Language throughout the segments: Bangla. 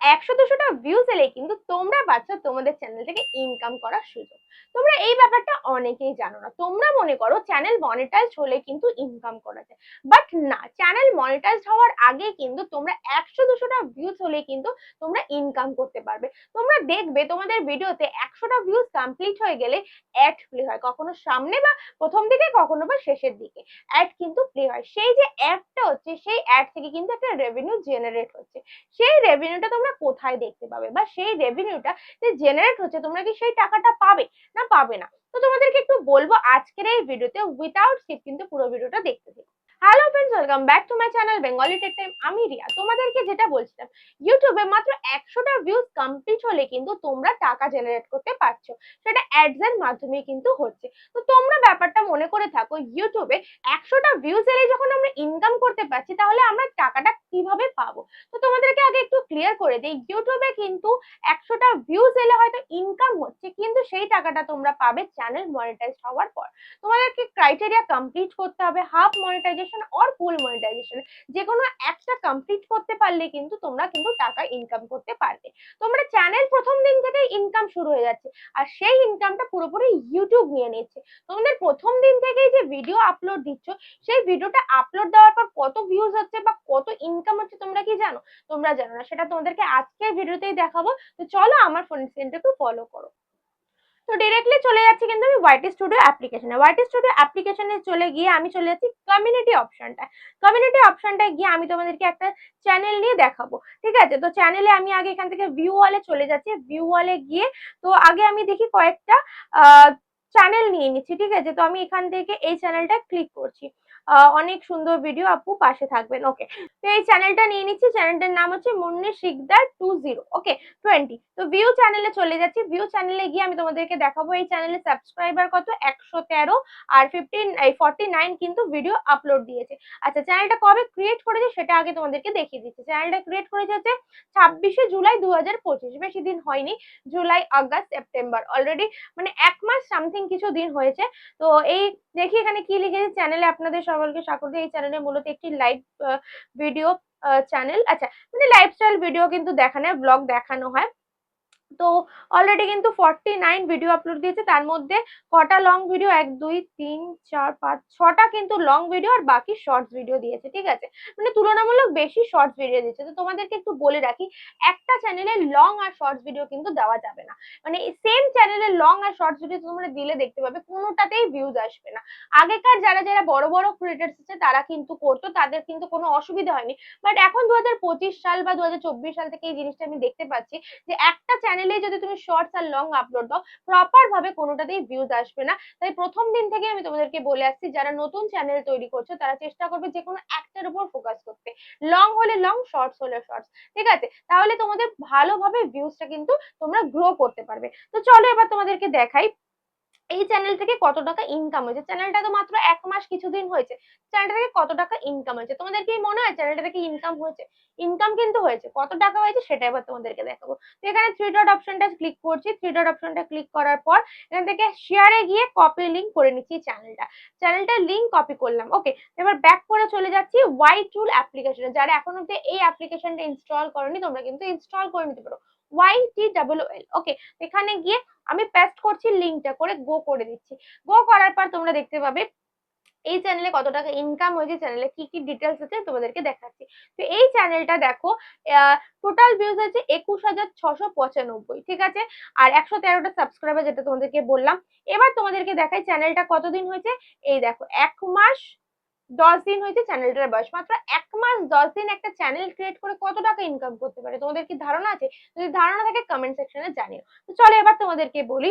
একশো দুশোটা ভিউজ এলে কিন্তু তোমরা পাচ্ছ তোমাদের চ্যানেল থেকে ইনকাম করার সুযোগ। তোমরা এই ব্যাপারটা অনেকেই জানো না। তোমরা মনে করো চ্যানেল মনিটাইজ হলে কিন্তু ইনকাম করা যায়। বাট না চ্যানেল মনিটাইজ হওয়ার আগে কিন্তু তোমরা একশো দুশোটা ভিউজ হলে কিন্তু তোমরা ইনকাম করতে পারবে। তোমরা দেখবে তোমাদের ভিডিওতে একশোটা ভিউজ কমপ্লিট হয়ে গেলে অ্যাড প্লে হয়। কখনো সামনে বা প্রথম দিকে, কখনো বা শেষের দিকে অ্যাড কিন্তু প্লে হয়। সেই যে অ্যাডটা হচ্ছে, সেই অ্যাড থেকে কিন্তু একটা রেভিনিউ জেনারেট হচ্ছে। সেই রেভিনিউটা তোমরা কোথায় দেখতে পাবে? বা সেই রেভিনিউটা যে জেনারেট হচ্ছে, তোমরা কি সেই টাকাটা পাবে না পাবে না? তো তোমাদেরকে একটু বলব আজকের এই ভিডিওতে উইথাউট স্কিপ কিন্তু পুরো ভিডিওটা দেখতে থাকো। Hello friends welcome back to my channel Bengali tech time আমি রিয়া, তোমাদেরকে যেটা বলছিলাম ইউটিউবে মাত্র একশোটা ভিউজ কমপ্লিট হলে কিন্তু তোমরা টাকা জেনারেট করতে পারছ। সেটা অ্যাডস এর মাধ্যমে কিন্তু হচ্ছে। তো তোমরা ব্যাপারটা মনে করে থাকো ইউটিউবে একশোটা ভিউজ এলে যখন আমরা ইনকাম করতে পারছি, তাহলে আমরা টাকাটা কীভাবে পাবো? তো তোমাদেরকে আগে একটু ক্লিয়ার করে দিই ইউটিউবে কিন্তু একশোটা ভিউজ এলে হয়তো ইনকাম হচ্ছে, কিন্তু সেই টাকাটা তোমরা পাবে চ্যানেল মনিটাইজ হওয়ার পর। তোমাদেরকে ক্রাইটেরিয়া কমপ্লিট করতে হবে half monetization or full monetization যে কোনো একটা কমপ্লিট করতে পারলে কিন্তু তোমরা কিন্তু টাকা ইনকাম করতে পারবে। তোমরা চ্যানেল প্রথম দিন থেকেই ইনকাম শুরু হয়ে যাচ্ছে, আর সেই ইনকামটা পুরোপুরি ইউটিউব নিয়ে নিচ্ছে। তোমাদের প্রথম দিন থেকেই যে ভিডিও আপলোড দিচ্ছ, সেই ভিডিওটা আপলোড দেওয়ার পর কত ভিউজ হচ্ছে বা কত ইনকাম হচ্ছে তোমরা কি জানো? তোমরা জানো না। সেটা তোমাদেরকে আজকের ভিডিওতেই দেখাবো। তো চলো আমার ফোন স্ক্রিনটা একটু ফলো করো। তো ডিরেক্টলি চলে যাচ্ছি কিন্তু আমি ওয়াইটি স্টুডিও অ্যাপ্লিকেশনে ওয়াইটি স্টুডিও অ্যাপ্লিকেশনে চলে গিয়ে আমি চলে যাচ্ছি কমিউনিটি অপশনটা কমিউনিটি অপশনটায় গিয়ে আমি তোমাদেরকে একটা চ্যানেল নিয়ে দেখাবো, ঠিক আছে? তো চ্যানেলে আমি আগে এখান থেকে ভিউ ওয়ালে চলে যাচ্ছি। ভিউ ওয়ালে গিয়ে তো আগে আমি দেখি কয়েকটা চ্যানেল নিয়ে নিচ্ছি, ঠিক আছে? তো আমি এখান থেকে এই চ্যানেলটা ক্লিক করছি। অনেক সুন্দর ভিডিও আপু পাশে থাকবেন ওকে তো এই চ্যানেলটা নিয়ে নিচ্ছি চ্যানেলটার নাম হচ্ছে Munni Sikdar two zero okay twenty তো ভিউ চ্যানেলে চলে যাচ্ছি ভিউ চ্যানেলে গিয়ে আমি তোমাদেরকে দেখাবো এই চ্যানেলে সাবস্ক্রাইবার কত? একশো তেরো আর ফিফটিন এই ফর্টি নাইন কিন্তু ভিডিও আপলোড দিয়েছে। আচ্ছা চ্যানেলটা কবে ক্রিয়েট করেছে সেটা আগে তোমাদেরকে দেখিয়ে দিচ্ছি। চ্যানেলটা ক্রিয়েট করেছে হচ্ছে ছাব্বিশে জুলাই দু হাজার পঁচিশ, বেশি দিন হয়নি, জুলাই, আগস্ট সেপ্টেম্বর অলরেডি মানে এক মাস সামথিং কিছু দিন হয়েছে। তো এই দেখি এখানে কি লিখেছে চ্যানেলে আপনাদের সকলকে স্বাগত এই চ্যানেলে মূলত একটি লাইভ ভিডিও চ্যানেল আচ্ছা মানে লাইফস্টাইল ভিডিও কিন্তু দেখানো ব্লগ দেখানো হয়। তো অলরেডি কিন্তু ফর্টি নাইন ভিডিও আপলোড দিয়েছে, তার মধ্যে কটা লং ভিডিও এক, দুই, তিন, চার, পাঁচ, ছটা কিন্তু লং ভিডিও আর বাকি শর্টস ভিডিও দিয়েছে, ঠিক আছে? মানে তুলনামূলক বেশি শর্টস ভিডিও দিয়েছে তো তোমাদেরকে একটু বলে রাখি, একটা চ্যানেলে লং আর শর্টস ভিডিও কিন্তু দেওয়া যাবে না। মানে সেম চ্যানেলে লং আর শর্টস ভিডিও তোমরা দিলে দেখতে পাবে, কোনোটাতেই ভিউজ আসবে না। আগেকার যারা যারা বড় বড় ক্রিয়েটার্স আছে, তারা কিন্তু করতো, তাদের কিন্তু কোনো অসুবিধা হয়নি। বাট এখন দু হাজার পঁচিশ সাল বা দু হাজার চব্বিশ সাল থেকে এই জিনিসটা আমি দেখতে পাচ্ছি যে একটা চ্যানেলে যদি তুমি শর্টস আর লং আপলোড দাও প্রপার ভাবে কোনোটাতেই ভিউজ আসবে না। তাই প্রথম দিন থেকে আমি তোমাদেরকে বলে আসছি, যারা নতুন চ্যানেল তৈরি করছ, তারা চেষ্টা করবে যে কোনো একটার উপর ফোকাস করতে। লং হলে লং শর্টস হলে শর্টস ঠিক আছে? তাহলে তোমাদের ভালোভাবে ভিউজটা কিন্তু তোমরা গ্রো করতে পারবে। তো চলো এবার তোমাদেরকে দেখাই এই চ্যানেল থেকে কত টাকা ইনকাম হয়েছে? চ্যানেলটা তো মাত্র এক মাস কিছুদিন হয়েছে। চ্যানেলটা থেকে কত টাকা ইনকাম হয়েছে? তোমাদের কি মনে হয় চ্যানেলটা থেকে ইনকাম হয়েছে? ইনকাম কিন্তু হয়েছে। কত টাকা হয়েছে সেটা এবার তোমাদেরকে দেখাবো। তো এখানে থ্রি ডট অপশনটা ক্লিক করছি। থ্রি ডট অপশনটা ক্লিক করার পর এখান থেকে শেয়ারে গিয়ে কপি লিঙ্ক করে নিচ্ছি চ্যানেলটা চ্যানেলটার লিঙ্ক কপি করলাম। ওকে এবার ব্যাক করে চলে যাচ্ছি ওয়াই টুল অ্যাপ্লিকেশনে যারা এখন অব্দি এই অ্যাপ্লিকেশনটা ইনস্টল করনি, তোমরা কিন্তু ইনস্টল করে নিতে পারো। ওয়াই টি ডাবল এল ওকে এখানে গিয়ে আমি পেস্ট করছি লিঙ্কটা করে গো করে দিচ্ছি। গো করার পর তোমরা দেখতে পাবে এই চ্যানেলে কত টাকা ইনকাম হয়েছে চ্যানেলে কি কি ডিটেলস আছে তোমাদেরকে দেখাচ্ছি। তো এই চ্যানেলটা দেখো টোটাল ভিউজ আছে একুশ হাজার ছশো পঁচানব্বই, ঠিক আছে? আর একশো তেরোটা সাবস্ক্রাইবার যেটা তোমাদেরকে বললাম। এবার তোমাদেরকে দেখাই চ্যানেলটা কতদিন হয়েছে? এই দেখো, এক মাস দশ দিন হয়েছে চ্যানেলটার বয়স। মাত্র এক মাস দশ দিন একটা চ্যানেল ক্রিয়েট করে কত টাকা ইনকাম করতে পারে? তোমাদের কি ধারণা আছে? যদি ধারণা থাকে কমেন্ট সেকশনে জানিও। তো চলো এবার তোমাদেরকে বলি।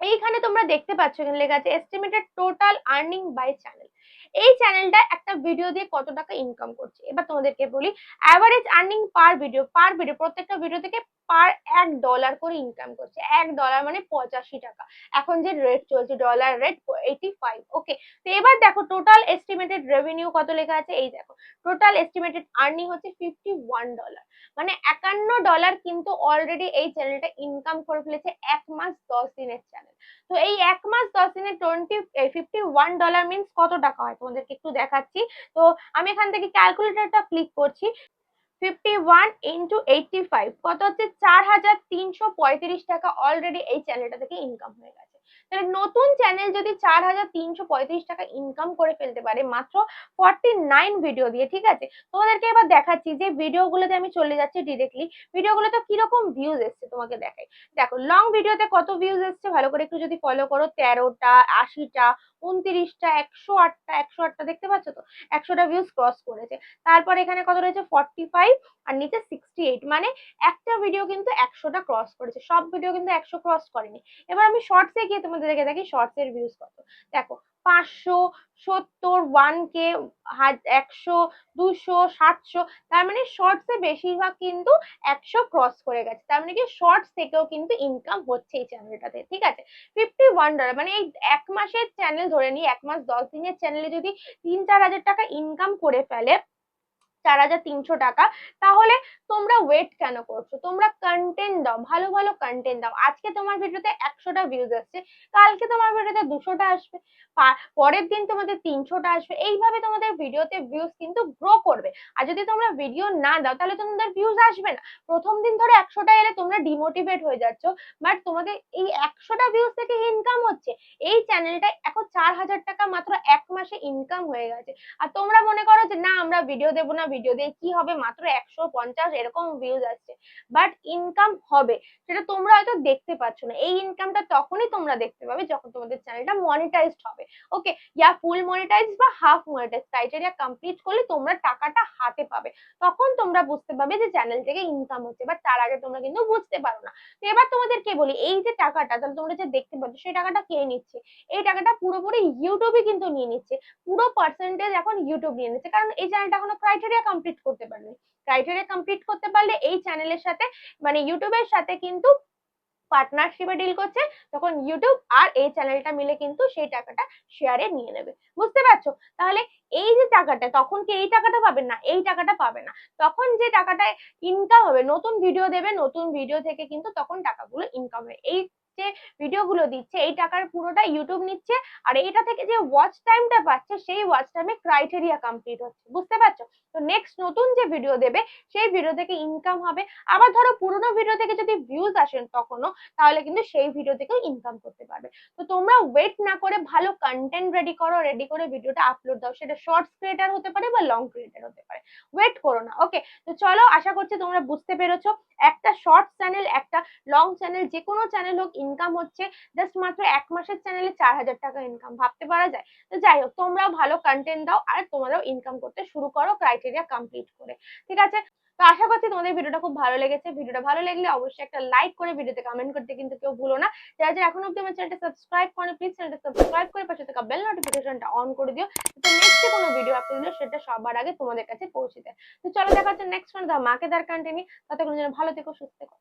এইখানে তোমরা দেখতে পাচ্ছ, এখানে লেখা আছে estimated total earning by channel এই চ্যানেলটা একটা ভিডিও দিয়ে কত টাকা ইনকাম করছে। এবার তোমাদেরকে বলি average earning per video per video প্রত্যেকটা ভিডিও থেকে পার এক ডলার করে ইনকাম করছে। এক ডলার মানে পঁচাশি টাকা। এখন যে রেট চলছে ডলার রেট এইটি ওকে তো এবার দেখো টোটাল এস্টিমেটেড রেভিনিউ কত লেখা আছে? এই দেখো টোটাল এস্টিমেটেড আর্নিং হচ্ছে ফিফটি ওয়ান ডলার মানে একান্ন ডলার কিন্তু অলরেডি এই চ্যানেলটা ইনকাম করে ফেলেছে এক মাস দশ দিনের চ্যানেল তো এই এক মাস দশ দিনে twenty fifty one dollar means কত টাকা হয়? তোমাদেরকে একটু দেখাচ্ছি। তো আমি এখান থেকে ক্যালকুলেটারটা ক্লিক করছি। Fifty one into eighty five কত হচ্ছে? চার হাজার তিনশো পঁয়ত্রিশ টাকা অলরেডি এই চ্যানেলটা থেকে ইনকাম হয়ে গেছে। তাহলে নতুন চ্যানেল যদি চার হাজার তিনশো পঁয়ত্রিশ টাকা ইনকাম করে ফেলতে পারে, মাত্র ফর্টি নাইন ভিডিও দিয়ে, ঠিক আছে? তোমাদেরকে এবার দেখাচ্ছি যে ভিডিওগুলোতে আমি চলে যাচ্ছি ডিরেক্টলি ভিডিওগুলোতে কীরকম ভিউজ এসছে তোমাকে দেখাই। দেখো লং ভিডিওতে কত ভিউজ এসছে? ভালো করে একটু যদি ফলো করো, তেরোটা, আশিটা, উনত্রিশটা, একশো আটটা একশো আটটা দেখতে পাচ্ছ তো? একশোটা ভিউজ ক্রস করেছে। তারপর এখানে কত রয়েছে? ফর্টি ফাইভ আর নিচে সিক্সটি এইট মানে একটা ভিডিও কিন্তু একশোটা ক্রস করেছে, সব ভিডিও কিন্তু একশো ক্রস করেনি। এবার আমি শর্টসে গিয়ে তোমাদেরকে দেখি শর্টস এর ভিউজ কত। দেখো, পাঁচশো, সত্তর ওয়ান কে একশো, দুশো, সাতশো, তার মানে শর্টসে বেশিরভাগ কিন্তু একশো ক্রস করে গেছে। তার মানে কি শর্টস থেকেও কিন্তু ইনকাম হচ্ছে এই চ্যানেলটাতে ঠিক আছে? ফিফটি ওয়ান ডলার মানে এই এক মাসের চ্যানেল ধরে নিই এক মাস দশ দিনের চ্যানেলে যদি তিন চার হাজার টাকা ইনকাম করে ফেলে চার হাজার তিনশো টাকা, তাহলে তোমরা ওয়েট কেন করছ? তোমরা কন্টেন্ট দাও, ভালো ভালো কন্টেন্ট দাও। আজকে তোমার ভিডিওতে একশোটা ভিউজ আসছে, কালকে তোমার ভিডিওতে দুশোটা আসবে পরের দিন তোমাদের তিনশোটা আসবে। এইভাবে তোমাদের ভিডিওতে ভিউজ কিন্তু গ্রো করবে। আর যদি তোমরা ভিডিও না দাও, তাহলে তোমাদের ভিউজ আসবে না। প্রথম দিন ধরে একশোটা এলে তোমরা ডিমোটিভেট হয়ে যাচ্ছ বাট তোমাদের এই একশোটা ভিউজ থেকে ইনকাম হচ্ছে। এই চ্যানেলটা এখন চার হাজার টাকা মাত্র এক মাসে ইনকাম হয়ে গেছে। আর তোমরা মনে করো যে, না, আমরা ভিডিও দেবো না ভিডিও দিয়ে কি হবে? মাত্র একশো পঞ্চাশ এরকম ভিউজ আসছে। বাট ইনকাম হবে। সেটা তোমরা হয়তো দেখতে পাচ্ছ না। এই ইনকামটা তখনই তোমরা দেখতে পাবে যখন তোমাদের চ্যানেলটা মনিটাইজড হবে। ওকে ইয়া ফুল মনিটাইজ বা হাফ মনিটাইজ ক্রাইটেরিয়া কমপ্লিট করলে তোমরা টাকাটা হাতে পাবে। তখন তোমরা বুঝতে পারবে যে চ্যানেল থেকে ইনকাম হচ্ছে। বাট তার আগে তোমরা কিন্তু বুঝতে পারো না। তো এবার তোমাদেরকে বলি? এই যে টাকাটা, তাহলে তোমরা যে দেখতে পাচ্ছ, সেই টাকাটা কে নিচ্ছে? এই টাকাটা পুরোপুরি ইউটিউবই কিন্তু নিয়ে নিচ্ছে। পুরো পার্সেন্টেজ এখন ইউটিউব নিয়ে নিচ্ছে। কারণ এই চ্যানেলটা এখনও ক্রাইটেরিয়া কমপ্লিট করতে পারেনি ক্রাইটেরিয়া কমপ্লিট করতে পারলে এই চ্যানেলের সাথে মানে ইউটিউবের সাথে কিন্তু পার্টনারশিপে ডিল করছে, তখন ইউটিউব আর এই চ্যানেলটা মিলে কিন্তু সেই টাকাটা শেয়ারে নিয়ে নেবে। বুঝতে পারছ? তাহলে এই যে টাকাটা, তখন কি এই টাকাটা পাবে না? এই টাকাটা পাবে না। তখন যে টাকাটা ইনকাম হবে, নতুন ভিডিও দেবে, নতুন ভিডিও থেকে কিন্তু তখন টাকাগুলো ইনকাম হবে। এই যে ভিডিওগুলো দিচ্ছে, এই টাকার পুরোটা ইউটিউব নিচ্ছে, আর এইটা থেকে যে ওয়াচ টাইমটা পাচ্ছে, সেই ওয়াচ টাইমে ক্রাইটেরিয়া কমপ্লিট হচ্ছে, বুঝতে পারছ? তো নেক্সট নতুন যে ভিডিও দেবে, সেই ভিডিও থেকে ইনকাম হবে। আবার ধরো পুরোনো ভিডিও থেকে যদি ভিউজ আসেন তখনও, তাহলে কিন্তু সেই ভিডিও থেকেও ইনকাম করতে পারবে। তো তোমরা ওয়েট না করে ভালো কন্টেন্ট রেডি করো রেডি করে ভিডিওটা আপলোড দাও। সেটা শর্টস ক্রিয়েটার হতে পারে বা লং ক্রিয়েটার হতে পারে। ওয়েট করো না ওকে তো চলো, আশা করছি তোমরা বুঝতে পেরেছ। একটা শর্ট চ্যানেল একটা লং চ্যানেল যে কোনো চ্যানেল হোক ইনকাম হচ্ছে জাস্ট মাত্র এক মাসের চ্যানেলে চার হাজার টাকা ইনকাম ভাবতে পারা যায়। তো যাই হোক, তোমরাও ভালো কন্টেন্ট দাও আর তোমরাও ইনকাম করতে শুরু করো ক্রাইটেরিয়া কমপ্লিট করে, ঠিক আছে? তো আশা করছি তোমাদের ভিডিওটা খুব ভালো লেগেছে। ভিডিওটা ভালো লাগলে অবশ্যই একটা লাইক করে ভিডিওতে কমেন্ট করতে কিন্তু কেউ ভুলো না। যারা যারা এখন অব্দি আমার চ্যানেলটা সাবস্ক্রাইব করে প্লিজ চ্যানেলটা সাবস্ক্রাইব করে পাশে থাকা বেল নোটিফিকেশনটা অন করে দিও। যাতে নেক্সট কোনো ভিডিও আপলোড দিলে সেটা সবার আগে তোমাদের কাছে পৌঁছে দেয় তো চলো দেখা হচ্ছে নেক্সট কোনো মাকে দার কন্টেন্ট ততক্ষণ যেন ভালো থেকো, সুস্থ থেকো।